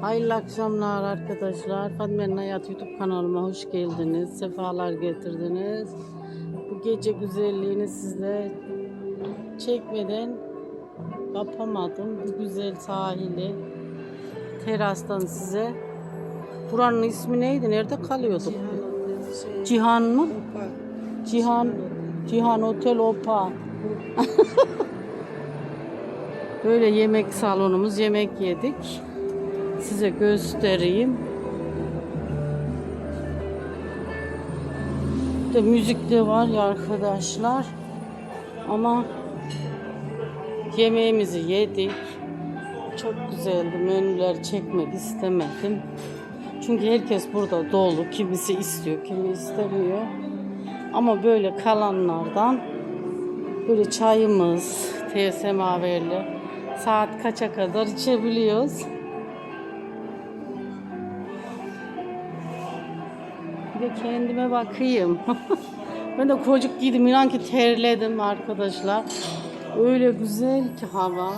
Hayırlı akşamlar arkadaşlar. Fatma'nın Hayat YouTube kanalıma hoş geldiniz. Sefalar getirdiniz. Bu gece güzelliğini sizle çekmeden yapamadım. Bu güzel sahili terastan size. Buranın ismi neydi? Nerede kalıyorduk? Cihan mı? Cihan Cihan Otel Opa. Böyle yemek salonumuz yemek yedik. Size göstereyim. De müzik de var ya arkadaşlar. Ama yemeğimizi yedik. Çok güzeldi. Menüler çekmek istemedim. Çünkü herkes burada dolu. Kimisi istiyor, kimi istemiyor. Ama böyle kalanlardan böyle çayımız, TSMAV'li saat kaça kadar içebiliyoruz. De kendime bakayım. ben de kocuk giydim. İnan ki terledim arkadaşlar. Öyle güzel ki hava.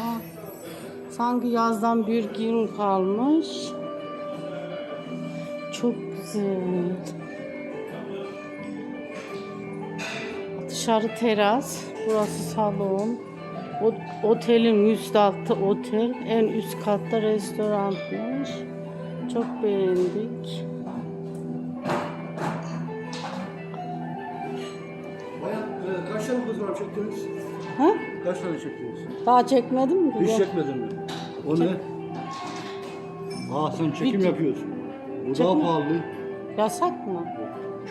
Sanki yazdan bir gün kalmış. Çok güzel. Dışarı teras. Burası salon. O, otelin müstaltı otel. En üst katta restoranmış. Çok beğendik. Fotoğraf çektiniz? Ha? Kaç tane çektiniz? Daha çekmedin mi? Hiç çekmedin mi? O ne? Aa sen çekim Video. yapıyorsun. Bu Çekme. daha pahalı. Yasak mı?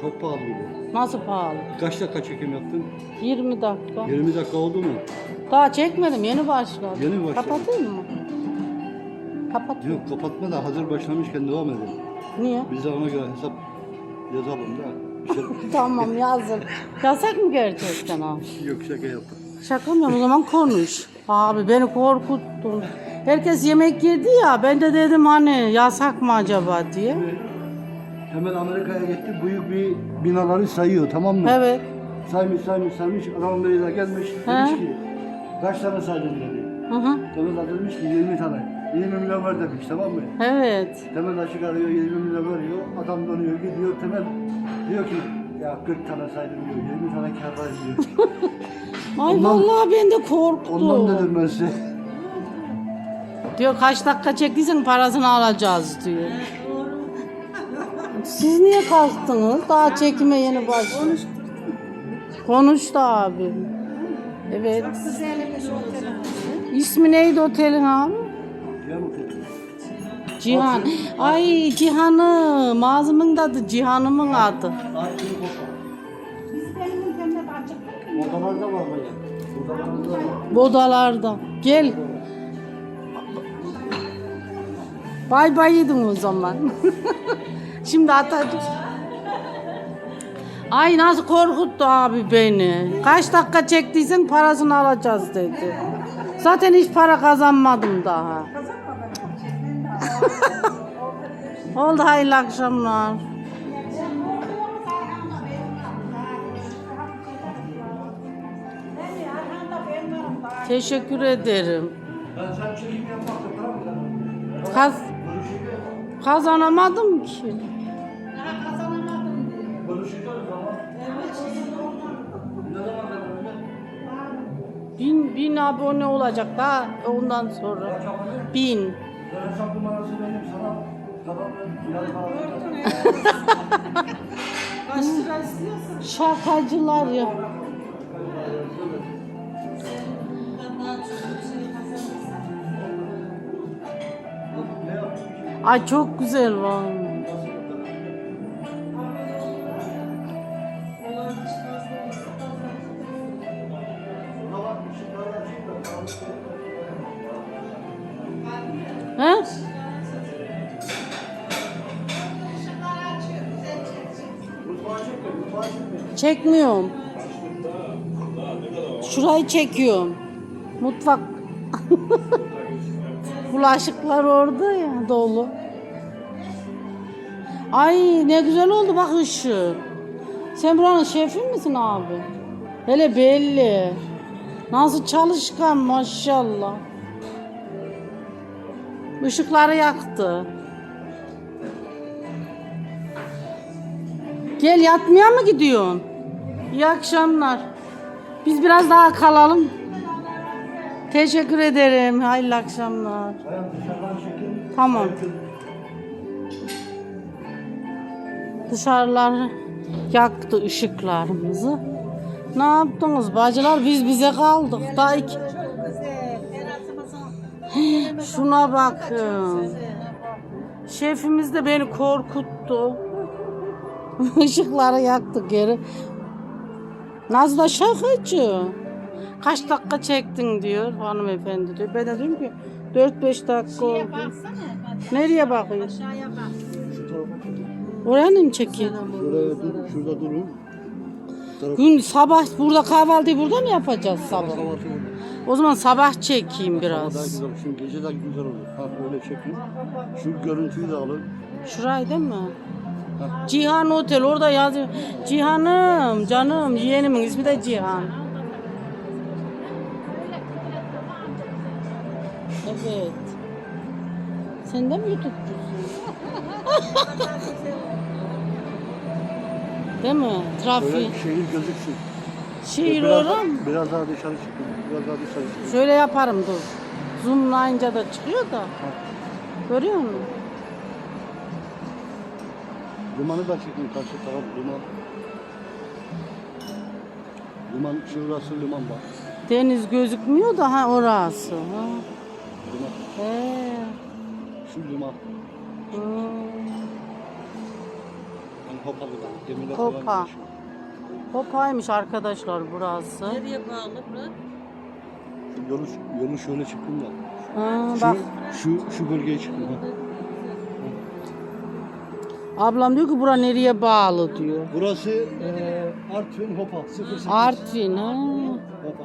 Çok pahalı bu. Nasıl pahalı? Kaç dakika çekim yaptın? 20 dakika. 20 dakika oldu mu? Daha çekmedim. Yeni başladım. Yeni mi başladın? Kapatayım mı? Kapat. Yok kapatma da hazır başlamışken devam edelim. Niye? Biz de ona göre hesap yazalım da. Tamam yazın. Yasak mı gerçekten abi? yok şaka yaptım. Şaka mı? O zaman konuş. Abi beni korkuttun. Herkes yemek yedi ya. Ben de dedim hani yasak mı acaba diye. Hemen Amerika'ya gitti. Büyük bir binaları sayıyor tamam mı? Evet. Saymış saymış saymış. Adamın biri de gelmiş. He. Demiş ki kaç tane saydın dedi. Hı hı. De demiş ki 20 tane. 20 milyon ver demiş tamam mı? Evet. Temel de çıkarıyor 20 milyon veriyor. Adam dönüyor gidiyor Temel diyor ki ya 40 tane saydım diyor. 20 tane kâr var diyor. Ay Ondan- vallahi ben de korktum. Ondan dedim ben size. Diyor kaç dakika çektiysen parasını alacağız diyor. Siz niye kalktınız? Daha çekime yeni başladı. Konuştu abi. Evet. İsmi neydi otelin abi? Mı kötü? Cihan. Ay Cihan'ım. Ağzımın adı Cihan'ımın adı. Kopa. Odalarda var bayağı. Odalarda var. Bodalarda. Gel. Bay bay yedim o zaman. Şimdi atacağım. Ay nasıl korkuttu abi beni. Kaç dakika çektiysen parasını alacağız dedi. Zaten hiç para kazanmadım daha. Oldu hayırlı akşamlar. Teşekkür ederim. Kaz kazanamadım ki. Bin, bin abone olacak daha ondan sonra. Bin. Şakacılar ya. Ay çok güzel var. Çekmiyorum. Şurayı çekiyorum. Mutfak. Bulaşıklar orada ya dolu. Ay ne güzel oldu bak ışık. Sen buranın şefi misin abi? Hele belli. Nasıl çalışkan maşallah. Işıkları yaktı. Gel yatmaya mı gidiyorsun? İyi akşamlar. Biz biraz daha kalalım. Teşekkür ederim. Hayırlı akşamlar. Tamam. Dışarılar yaktı ışıklarımızı. Ne yaptınız bacılar? Biz bize kaldık. Daha iki... Şuna bakın. Şefimiz de beni korkuttu. Işıkları yaktı geri. Nazlı şakacı. Kaç dakika çektin diyor hanımefendi diyor. Ben de diyorum ki 4-5 dakika oldu. Nereye bakıyor? Şu tarafa çekin. Oraya mı çekeyim? Şuraya dur, şurada durun. Gün sabah burada kahvaltıyı burada mı yapacağız sabah? O zaman sabah çekeyim Daha biraz. güzel. Şimdi gece de güzel olur. Ha öyle çekin. Şu görüntüyü de alın. Şurayı değil mi? Cihan Otel orada yazıyor. Cihan'ım canım yeğenimin ismi de Cihan. Evet. Sen de mi YouTube'cusun? Değil mi? Trafik. Böyle şehir gözüksün. Şehir biraz, oram. biraz daha dışarı çıkın. Biraz daha dışarı çıkın. Şöyle yaparım dur. Zoomlayınca da çıkıyor da. Görüyor musun? Limanı da çekin karşı taraf liman. Liman şurası liman bak. Deniz gözükmüyor da ha orası. Ha. Liman. He. Şu liman. Hmm. Hani hopa liman. Gemiler Hopa. falan geçiyor. Hopaymış arkadaşlar burası. Nereye bağlı bırak? Şu Yolu, yolu şöyle çıkın da. Ha, Şu, bak şu, şu bölgeye çıkın. Ha. Ablam diyor ki bura nereye bağlı diyor. Burası eee Artvin Hopa. 08. Artvin ha. Hopa.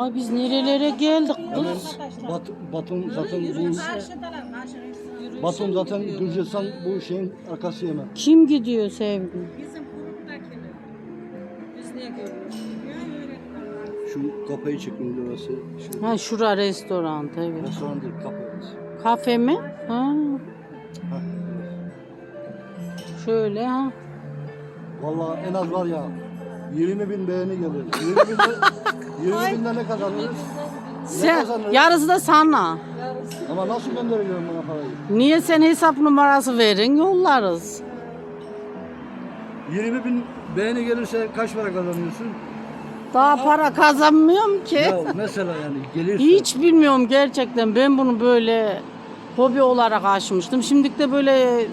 Ay biz nerelere geldik Hemen kız. Bat, Batum zaten bu Batum zaten Gürcistan bu şeyin arkası hemen. Kim gidiyor sevgilim? Bizim gruptakiler. Biz niye görüyoruz? Şu kapıyı çekin burası. Şu Ha şura restoran evet. restoran değil kapı orası. Kafe mi? Ha. Şöyle ha. Vallahi en az var ya 20 bin beğeni gelir. 20 bin 20 binde ne kazanırız? Sen, kazanırız? yarısı da sana. Ama nasıl gönderiyorum bana parayı? Niye sen hesap numarası verin yollarız. 20 bin beğeni gelirse kaç para kazanıyorsun? Daha para kazanmıyorum ki. Ya mesela yani gelirse. Hiç bilmiyorum gerçekten. Ben bunu böyle hobi olarak açmıştım. Şimdi de böyle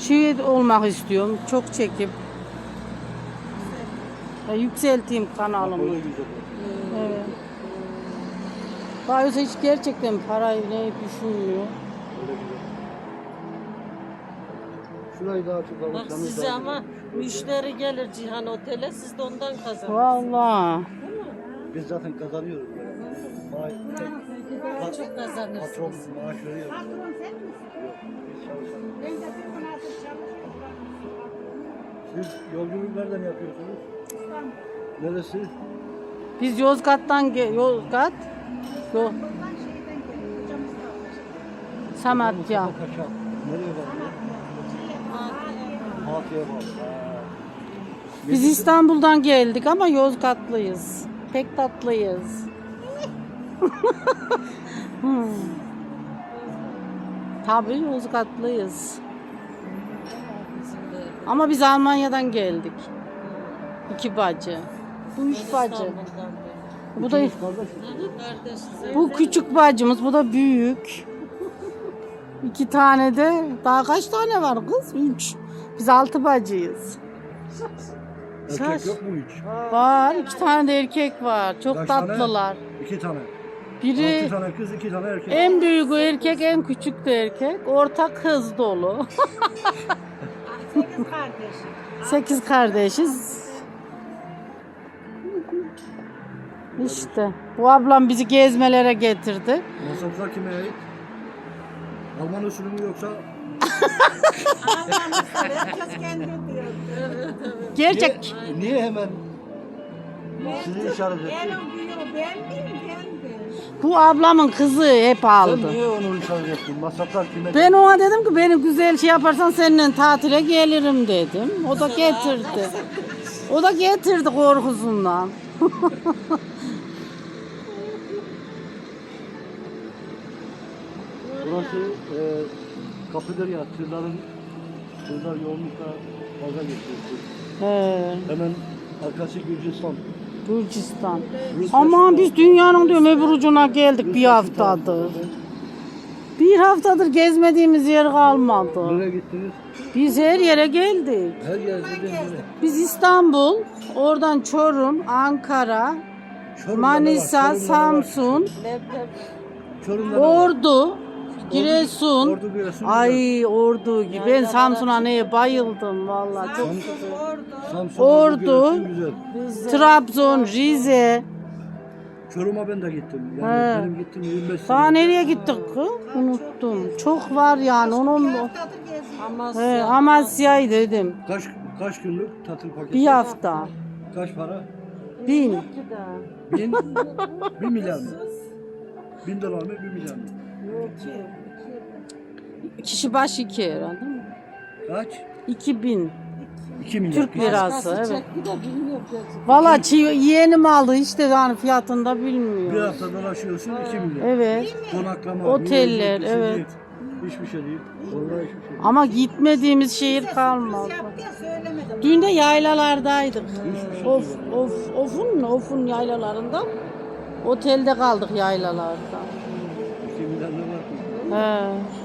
şey olmak istiyorum. Çok çekip ya yükselteyim kanalımı. Evet. Önce hiç gerçekten parayı ne düşünmüyor. Şurayı daha çok Bak alırsanız size daha ama müşteri gelir Cihan Otel'e siz de ondan kazanırsınız. Vallahi. Biz zaten kazanıyoruz. böyle. Maaş, çok patron kazanırsınız. maaş veriyor. Yok, biz çalışanız. Siz yolculuk nereden yapıyorsunuz? Neresi? Biz Yozgat'tan ge- Yozgat. Yo. Samatya. Mustafa. Nereye. Ha. Biz İstanbul'dan geldik ama Yozgatlıyız. Pek tatlıyız. Hmm. Tabii Yozgatlıyız. Ama biz Almanya'dan geldik. İki bacı. Bu üç bacı. Bu da bu küçük bacımız, bu da büyük. İki tane de daha kaç tane var kız? Üç. Biz altı bacıyız. Erkek yok mu hiç? Var, iki tane de erkek var. Çok Kaç tane? tatlılar. İki tane. Biri Altı tane kız, iki tane erkek. en büyük erkek, en küçük de erkek. Orta kız dolu. Sekiz kardeşiz. İşte bu ablam bizi gezmelere getirdi. Masraflar kime ait? Alman usulü mü yoksa Gerçek. niye, niye hemen sizi işaret etti? Bu ablamın kızı hep Sen aldı. niye onu ettin? Masraflar kime? Ben ona dedim ki beni güzel şey yaparsan seninle tatile gelirim dedim. O da getirdi. O da getirdi korkusundan. Burası e, kapıdır ya, tırların tırlar yoğunlukla fazla geçiyor. He, Hemen arkası Gürcistan. Gürcistan. Aman biz dünyanın diyorum öbür ucuna geldik bir haftadır. Bir haftadır gezmediğimiz yer kalmadı. Nereye gittiniz? Biz her yere geldik. Her yerde de böyle. Biz İstanbul, oradan Çorum, Ankara, Çorum'da ne var? Manisa, Çorum'da ne var? Samsun? Ordu, Giresun. Ordu Giresun. Ay Ordu gibi. Ben Samsun'a neye bayıldım vallahi çok güzel. Samsun, Ordu. Giresun güzel. Trabzon, Rize. Çorum'a ben de gittim. Yani He. benim gittim 25 Daha sene. nereye gittik kız? Unuttum. Çok var yani. Onun Amasya. He, Amasya'yı dedim. Kaç kaç günlük tatil paketi? Bir hafta. Kaç para? Bin. Bin, bir milyar mı? Bin dolar mı, bir milyar mı? Kişi başı iki herhalde değil mi? Kaç? İki bin. İki milyar. Türk lirası. Evet. Çekti de bilmiyor gerçekten. Valla çi- yeğenim aldı işte yani fiyatını da Bir bilmiyor. hafta dolaşıyorsun iki milyar. Evet. Konaklama, Oteller, evet. Hiçbir şey değil. Vallahi hiçbir şey değil. Ama gitmediğimiz şehir kalmadı. Dün de yaylalardaydık. Of of ofun ofun yaylalarında. Otelde kaldık yaylalarda. İki milyar ne var ki? He.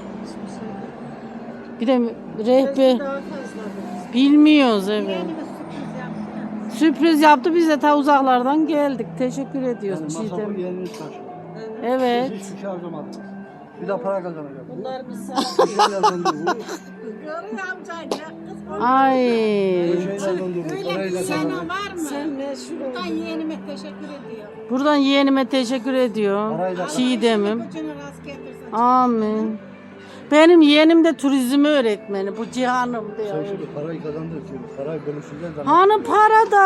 Bir de rehber bilmiyoruz evet. Sürpriz yaptı biz de ta uzaklardan geldik. Teşekkür ediyoruz Yani masrafı Çiğdem. yeriniz taşı. Evet. Siz hiçbir şey harcamadınız. Bir de para kazanacak. Bu Bunlar bir şeyler döndü bu. Ay. Bir şeyler döndü bu. Öyle Parayla bir yana kazanacak. var mı? Sen meşhur Buradan yeğenime teşekkür ediyor. Buradan yeğenime teşekkür ediyorum. Çiğdem'im. Amin. Benim yeğenim de turizm öğretmeni. Bu Cihan'ım Sen diyor. şimdi parayı kazandır şimdi. Parayı bölüşeceğiz zaman. Hani para da.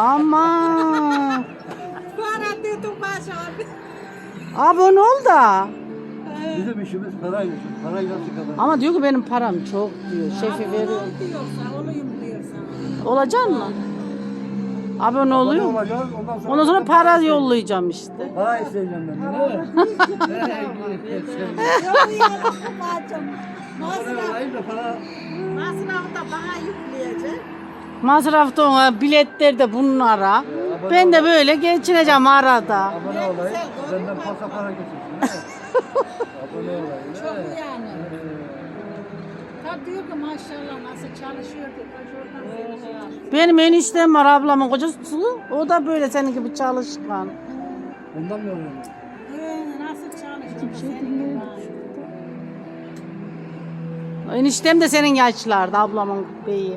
Aman. Para dedim baş abi. Abone ol da. Bizim işimiz parayla. şimdi. Parayı nasıl kazanacağız? Ama diyor ki benim param çok diyor. Şefi veriyor. Diyorsa olayım diyorsa. Olacak mı? Abone oluyor mu? olacağız, Ondan sonra, Ondan sonra para yollayacağım işte. Para isteyeceğim ben. mi? Yok ya bacım. Masraf, Olayım da para masrafı da bana yükleyecek. Masraf da ona, biletler de bunlara. Ben de böyle geçineceğim arada. abone olayım. Benden fazla para değil mi? abone olayım. Çok değil mi? yani. Ta diyor ki maşallah nasıl çalışıyor diyor. Kaç oradan şey. Benim eniştem var ablamın kocası. O da böyle senin gibi çalışkan. Ondan mı öğrendin? Ee, nasıl çalışıyor? şey. Eniştem de senin yaşlarda ablamın beyi.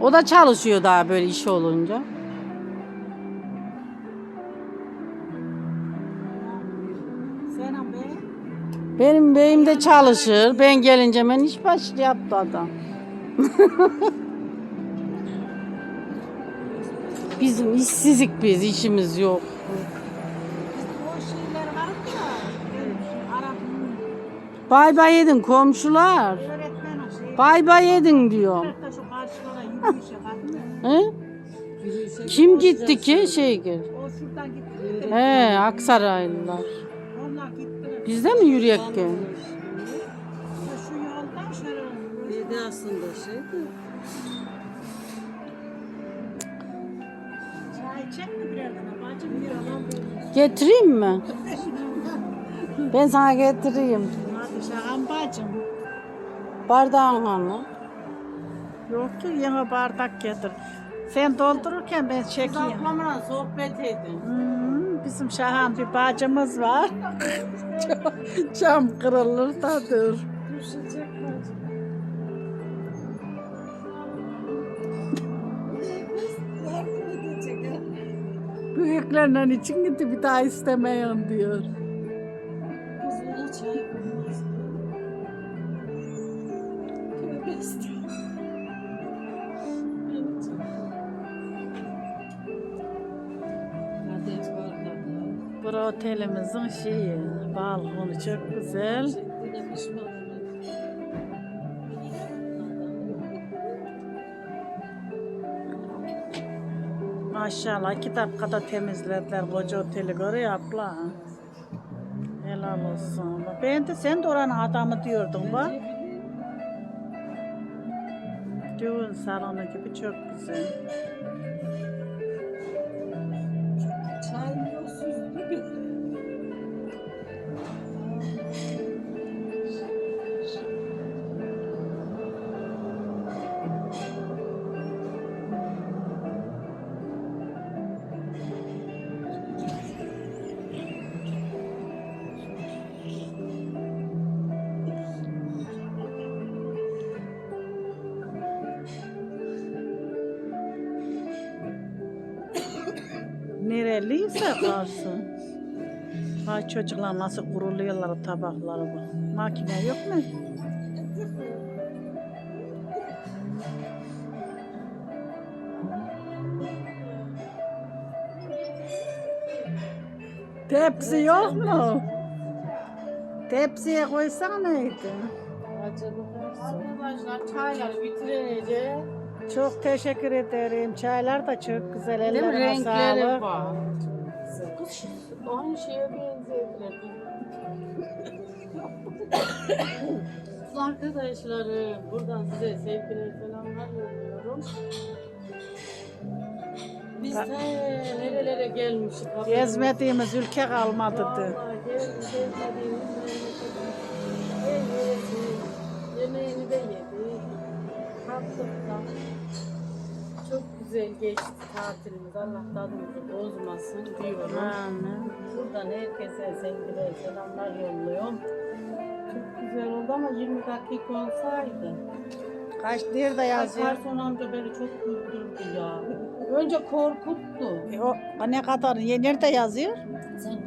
O da çalışıyor daha böyle iş olunca. Senin be. Benim beyim de çalışır. Ben gelince ben iş başı yaptı adam. Bizim işsizlik biz, işimiz yok. Bay bay edin komşular. Bay bay edin diyorum. He? Kim gitti ki şey de He Aksaraylılar. Biz de mi yürüyek? Ya Şu yoldan şöyle. Dedi aslında şeydi. Çay çek mi birer tane? Bacım bir bulmuş. Getireyim mi? Ben sana getireyim. Hadi şahan bacım. Bardağın hanı. Yok ki yine bardak getir. Sen doldururken ben çekeyim. Ablamla sohbet edin. Hmm, bizim Şahan bir bacımız var. Cam kırılır da dur. Büyüklerle için gitti bir daha istemeyin diyor. Otelimizin şeyi, balkonu çok güzel. Maşallah iki dakikada temizlediler koca oteli görüyor abla. Helal olsun. Ben de sen de oranın adamı diyordun bak. Düğün salonu gibi çok güzel. Varsın. Vay çocuklar nasıl kuruluyorlar tabakları bu. Makine yok mu? Tepsi yok mu? Tepsiye koysan neydi? Arkadaşlar çayları bitireceğiz. Çok teşekkür ederim. Çaylar da çok güzel. Ellerine Renkleri sağlık. var. Kız aynı şeye benzediler. Kız Arkadaşlarım buradan size sevgiler selamlar yolluyorum. Biz de nerelere haberimiz- Gezmediğimiz ülke kalmadı. Vallahi gez- gezmediğimiz memleketimiz. Gel yesin. Yemeğini de yedik. Kalktık da. Çok güzel geçti tatilimiz. Allah tadımızı bozmasın diyorum. Amin. Buradan herkese sevgiler, selamlar yolluyorum. Çok güzel oldu ama 20 dakika olsaydı. Kaç nerede yazıyor? Garson amca beni çok güldürdü ya. Önce korkuttu. E, o ne kadar? Nerede yazıyor? Sen